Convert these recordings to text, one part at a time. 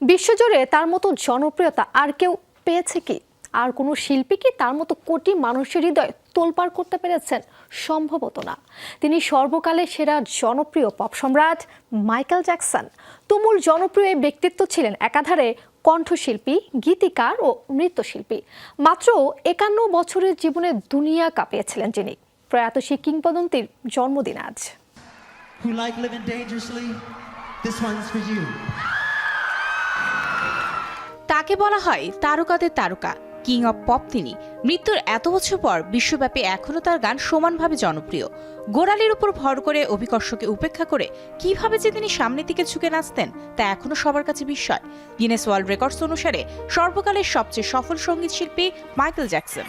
বিশ্বজুড়ে তার মতো জনপ্রিয়তা আর কেউ পেয়েছে কি? আর কোনো শিল্পী কি তার মতো কোটি মানুষের হৃদয় তোলপাড় করতে পেরেছেন? সম্ভবত না। তিনি সর্বকালের সেরা জনপ্রিয় পপ সম্রাট মাইকেল জ্যাকসন। তুমুল জনপ্রিয় ব্যক্তিত্ব ছিলেন একাধারে কণ্ঠশিল্পী গীতিকার ও নৃত্যশিল্পী। মাত্র একান্ন বছরের জীবনে দুনিয়া কাঁপিয়েছিলেন যিনি প্রয়াত সেই কিংবদন্তির জন্মদিন আজ। Who like living dangerously, this one's for you. তাকে বলা হয়? তারকাদের তারকা। কিং অব পপ তিনি। মৃত্যুর এত বছর পর বিশ্বব্যাপী এখনও তার গান সমানভাবে জনপ্রিয়। গোড়ালির উপর ভর করে অভিকর্ষকে উপেক্ষা করে কীভাবে যে তিনি সামনের দিকে ঝুঁকে নাচতেন, তা এখনও সবার কাছে বিস্ময়। গিনেস ওয়ার্ল্ড রেকর্ডস অনুসারে সর্বকালের সবচেয়ে সফল সংগীত শিল্পী মাইকেল জ্যাকসন।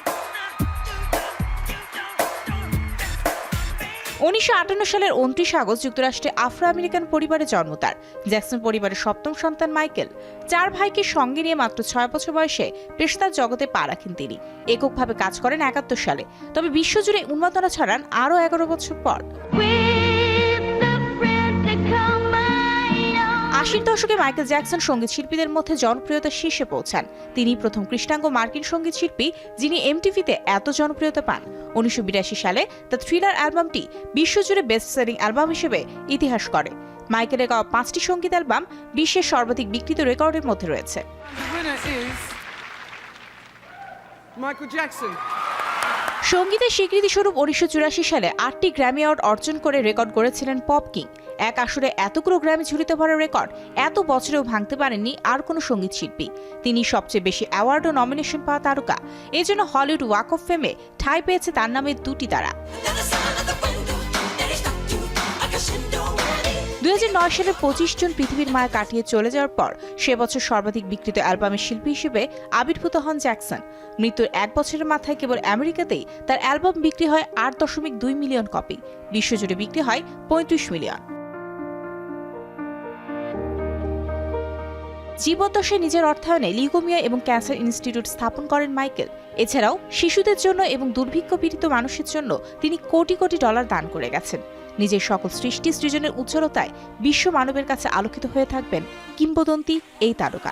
উনিশশো আটান্ন সালের উনত্রিশ আগস্ট যুক্তরাষ্ট্রে আফ্রো আমেরিকান পরিবারে জন্ম তার। জ্যাকসন পরিবারের সপ্তম সন্তান মাইকেল। চার ভাইকে সঙ্গে নিয়ে মাত্র ছয় বছর বয়সে পেশাদার জগতে পা রাখেন তিনি। এককভাবে কাজ করেন একাত্তর সালে। তবে বিশ্বজুড়ে উন্মাদনা ছড়ান আরও এগারো বছর পর। আশির দশকে মাইকেল জ্যাকসন সংগীত শিল্পীদের মধ্যে জনপ্রিয়তার শীর্ষে পৌঁছান। তিনি প্রথম কৃষ্ণাঙ্গ মার্কিন সংগীত শিল্পী, যিনি এমটিভিতে এত জনপ্রিয়তা পান। উনিশশো বিরাশি সালে দ্য থ্রিলার অ্যালবামটি বিশ্বজুড়ে বেস্ট সেলিং অ্যালবাম হিসেবে ইতিহাস করে। মাইকেলের গাওয়া পাঁচটি সংগীত অ্যালবাম বিশ্বের সর্বাধিক বিক্রিত রেকর্ডের মধ্যে রয়েছে। Michael Jackson. সঙ্গীতের স্বীকৃতি স্বরূপ উনিশশো সালে আটটি গ্র্যামি অ্যাওয়ার্ড অর্জন করে রেকর্ড করেছিলেন পপ কিং। এক আসরে এতগুলো গ্র্যামি ঝুড়িতে ভরা রেকর্ড, এত বছরেও ভাঙতে পারেননি আর কোনো সংগীত শিল্পী। তিনি সবচেয়ে বেশি অ্যাওয়ার্ড ও নমিনেশন পাওয়া তারকা। এজন্য হলিউড ওয়াক অফ ফেমে ঠাঁই পেয়েছে তার নামে দুটি তারা। দুই সালে পঁচিশ জন পৃথিবীর মায়া কাটিয়ে চলে যাওয়ার পর সে বছর সর্বাধিক বিক্রিত অ্যালবামের শিল্পী হিসেবে আবির্ভূত হন জ্যাকসন। মৃত্যুর এক বছরের মাথায় কেবল আমেরিকাতেই তার অ্যালবাম বিক্রি হয় আট দশমিক দুই মিলিয়ন কপি। বিশ্বজুড়ে বিক্রি হয় পঁয়ত্রিশ মিলিয়ন। জীবদ্দশায় নিজের অর্থায়নে লিগোমিয়া এবং ক্যান্সার ইনস্টিটিউট স্থাপন করেন মাইকেল। এছাড়াও শিশুদের জন্য এবং দুর্ভিক্ষ পীড়িত মানুষের জন্য তিনি কোটি কোটি ডলার দান করে গেছেন। নিজের সকল সৃষ্টি সৃজনের উজ্জ্বলতায় বিশ্ব মানবের কাছে আলোকিত হয়ে থাকবেন কিংবদন্তি এই তারকা।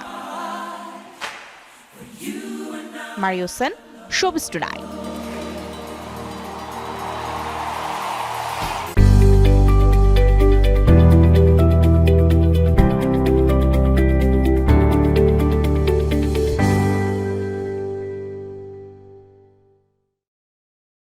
Mario tonight